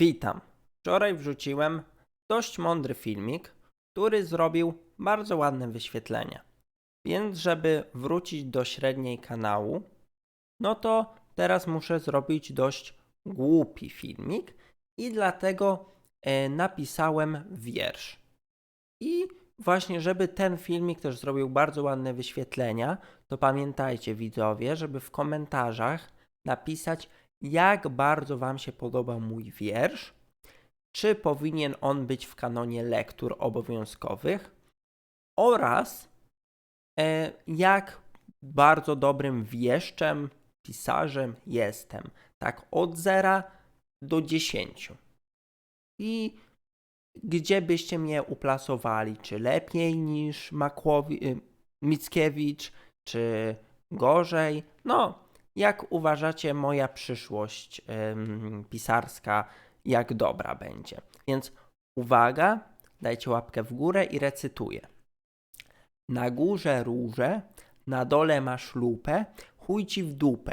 Witam. Wczoraj wrzuciłem dość mądry filmik, który zrobił bardzo ładne wyświetlenia. Więc, żeby wrócić do średniej kanału, no to teraz muszę zrobić dość głupi filmik i dlatego e, napisałem wiersz. I właśnie, żeby ten filmik też zrobił bardzo ładne wyświetlenia, to pamiętajcie widzowie, żeby w komentarzach napisać, jak bardzo Wam się podobał mój wiersz, czy powinien on być w kanonie lektur obowiązkowych oraz e, jak bardzo dobrym wieszczem, pisarzem jestem. Tak od 0 do 10. I gdzie byście mnie uplasowali? Czy lepiej niż Makłowi, y, Mickiewicz, czy gorzej? No, jak uważacie, moja przyszłość pisarska, jak dobra będzie. Więc uwaga, dajcie łapkę w górę i recytuję. Na górze róże, na dole masz lupę, chuj ci w dupę.